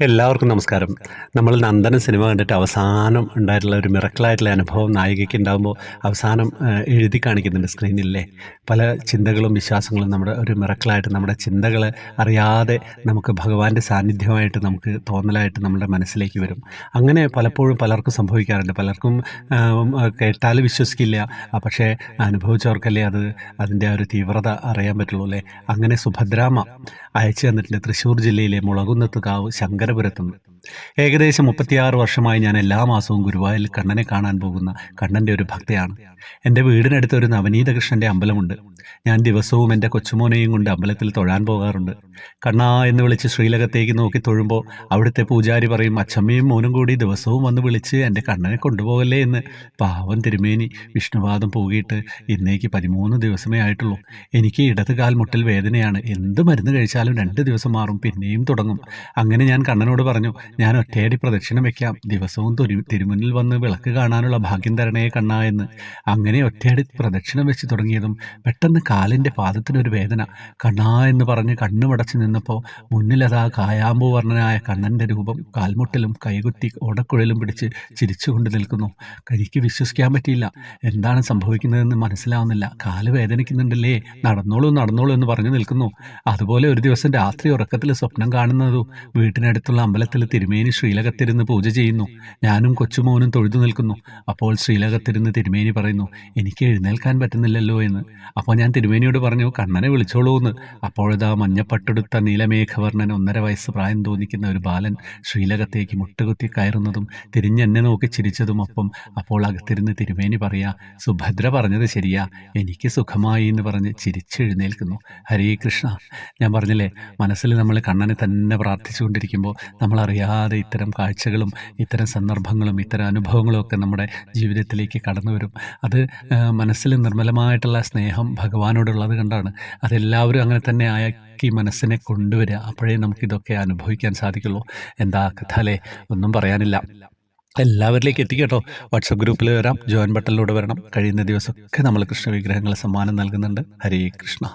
എല്ലാവർക്കും നമസ്കാരം. നമ്മൾ നന്ദന സിനിമ കണ്ടിട്ട് അവസാനം ഉണ്ടായിട്ടുള്ള ഒരു മിറക്കിളായിട്ടുള്ള അനുഭവം നായികയ്ക്ക് ഉണ്ടാകുമ്പോൾ അവസാനം എഴുതി കാണിക്കുന്നുണ്ട് സ്ക്രീനിലെ പല ചിന്തകളും വിശ്വാസങ്ങളും നമ്മുടെ ഒരു മിറക്കിളായിട്ട് നമ്മുടെ ചിന്തകൾ അറിയാതെ നമുക്ക് ഭഗവാന്റെ സാന്നിധ്യമായിട്ട് നമുക്ക് തോന്നലായിട്ട് നമ്മുടെ മനസ്സിലേക്ക് വരും. അങ്ങനെ പലപ്പോഴും പലർക്കും സംഭവിക്കാറുണ്ട്. പലർക്കും കേട്ടാൽ വിശ്വസിക്കില്ല. പക്ഷേ അനുഭവിച്ചവർക്കല്ലേ അത് അതിന്റെ ഒരു തീവ്രത അറിയാൻ പറ്റുള്ളൂ അല്ലേ? അങ്ങനെ സുഭദ്രാമ അയച്ചു തന്നിട്ടുണ്ട് തൃശ്ശൂർ ജില്ലയിലെ മുളകുന്നത്ത് കാവ് गर्भरतम ഏകദേശം മുപ്പത്തിയാറ് വർഷമായി ഞാൻ എല്ലാ മാസവും ഗുരുവായൂരിൽ കണ്ണനെ കാണാൻ പോകുന്ന കണ്ണന്റെ ഒരു ഭക്തയാണ്. എന്റെ വീടിനടുത്ത് ഒരു നവനീത കൃഷ്ണന്റെ അമ്പലമുണ്ട്. ഞാൻ ദിവസവും എന്റെ കൊച്ചുമോനെയും കൊണ്ട് അമ്പലത്തിൽ തൊഴാൻ പോകാറുണ്ട്. കണ്ണാ എന്ന് വിളിച്ച് ശ്രീലകത്തേക്ക് നോക്കി തൊഴുമ്പോൾ അവിടുത്തെ പൂജാരി പറയും അച്ഛമ്മയും മോനും കൂടി ദിവസവും വന്ന് വിളിച്ച് എന്റെ കണ്ണനെ കൊണ്ടുപോകല്ലേ എന്ന്. പാവം തിരുമേനി വിഷ്ണുവാദം പോകിയിട്ട് ഇന്നേക്ക് പതിമൂന്ന് ദിവസമേ ആയിട്ടുള്ളൂ. എനിക്ക് ഇടത് കാൽ മുട്ടിൽ വേദനയാണ്. എന്ത് മരുന്ന് കഴിച്ചാലും രണ്ട് ദിവസം മാറും പിന്നെയും തുടങ്ങും. അങ്ങനെ ഞാൻ കണ്ണനോട് പറഞ്ഞു ഞാൻ ഒറ്റയടി പ്രദക്ഷിണം വെക്കാം. ദിവസവും തൊരു തിരുമുന്നിൽ വന്ന് വിളക്ക് കാണാനുള്ള ഭാഗ്യം തരണേ കണ്ണാ എന്ന്. അങ്ങനെ ഒറ്റയടി പ്രദക്ഷിണം വെച്ച് തുടങ്ങിയതും പെട്ടെന്ന് കാലിന്റെ പാദത്തിനൊരു വേദന. കണ്ണാ എന്ന് പറഞ്ഞ് കണ്ണുമടച്ച് നിന്നപ്പോൾ മുന്നിലതാ കായാമ്പൂ വർണനായ കണ്ണന്റെ രൂപം കാൽമുട്ടിലും കൈകുത്തി ഓടക്കുഴലും പിടിച്ച് ചിരിച്ചുകൊണ്ട് നിൽക്കുന്നു. എനിക്ക് വിശ്വസിക്കാൻ പറ്റിയില്ല. എന്താണ് സംഭവിക്കുന്നതെന്ന് മനസ്സിലാവുന്നില്ല. കാൽ വേദനിക്കുന്നുണ്ടല്ലേ? നടന്നോളൂ നടന്നോളൂ എന്ന് പറഞ്ഞു നിൽക്കുന്നു. അതുപോലെ ഒരു ദിവസം രാത്രി ഉറക്കത്തിൽ സ്വപ്നം കാണുന്നതും വീട്ടിനടുത്തുള്ള അമ്പലത്തിൽ തിരുമേനി ശ്രീലകത്തിരുന്ന് പൂജ ചെയ്യുന്നു. ഞാനും കൊച്ചുമോനും തൊഴുതു നിൽക്കുന്നു. അപ്പോൾ ശ്രീലകത്തിരുന്ന് തിരുമേനി പറയുന്നു എനിക്ക് എഴുന്നേൽക്കാൻ പറ്റുന്നില്ലല്ലോ എന്ന്. അപ്പോൾ ഞാൻ തിരുമേനിയോട് പറഞ്ഞു കണ്ണനെ വിളിച്ചോളൂ എന്ന്. അപ്പോഴതാ മഞ്ഞപ്പട്ടെടുത്ത നീലമേഘവർണൻ ഒന്നര വയസ്സ് പ്രായം തോന്നിക്കുന്ന ഒരു ബാലൻ ശ്രീലകത്തേക്ക് മുട്ടുകുത്തി കയറുന്നതും തിരിഞ്ഞെന്നെ നോക്കി ചിരിച്ചതും ഒപ്പം അപ്പോൾ അകത്തിരുന്ന് തിരുമേനി പറയാ സുഭദ്ര പറഞ്ഞത് ശരിയാ. എനിക്ക് സുഖമായി എന്ന് പറഞ്ഞ് ചിരിച്ചെഴുന്നേൽക്കുന്നു. ഹരേ കൃഷ്ണ. ഞാൻ പറഞ്ഞില്ലേ മനസ്സിൽ നമ്മൾ കണ്ണനെ തന്നെ പ്രാർത്ഥിച്ചുകൊണ്ടിരിക്കുമ്പോൾ നമ്മളറിയാതെ ഇത്തരം കാഴ്ചകളും ഇത്തരം സന്ദർഭങ്ങളും ഇത്തരം അനുഭവങ്ങളും ഒക്കെ നമ്മുടെ ജീവിതത്തിലേക്ക് കടന്നു വരും. അത് മനസ്സിൽ നിർമ്മലമായിട്ടുള്ള സ്നേഹം ഭഗവാനോടുള്ളത് കണ്ടാണ്. അതെല്ലാവരും അങ്ങനെ തന്നെ ആക്കി മനസ്സിനെ കൊണ്ടുവരിക. അപ്പോഴേ നമുക്കിതൊക്കെ അനുഭവിക്കാൻ സാധിക്കുള്ളൂ. എന്താ കഥ അല്ലേ? ഒന്നും പറയാനില്ല. എല്ലാവരിലേക്ക് എത്തിക്കട്ടോ വാട്സപ്പ് ഗ്രൂപ്പിൽ വരാം. ജോയിൻ ബട്ടണിലൂടെ വരണം. കഴിയുന്ന ദിവസമൊക്കെ നമ്മൾ കൃഷ്ണ വിഗ്രഹങ്ങൾ സമ്മാനം നൽകുന്നുണ്ട്. ഹരേ കൃഷ്ണ.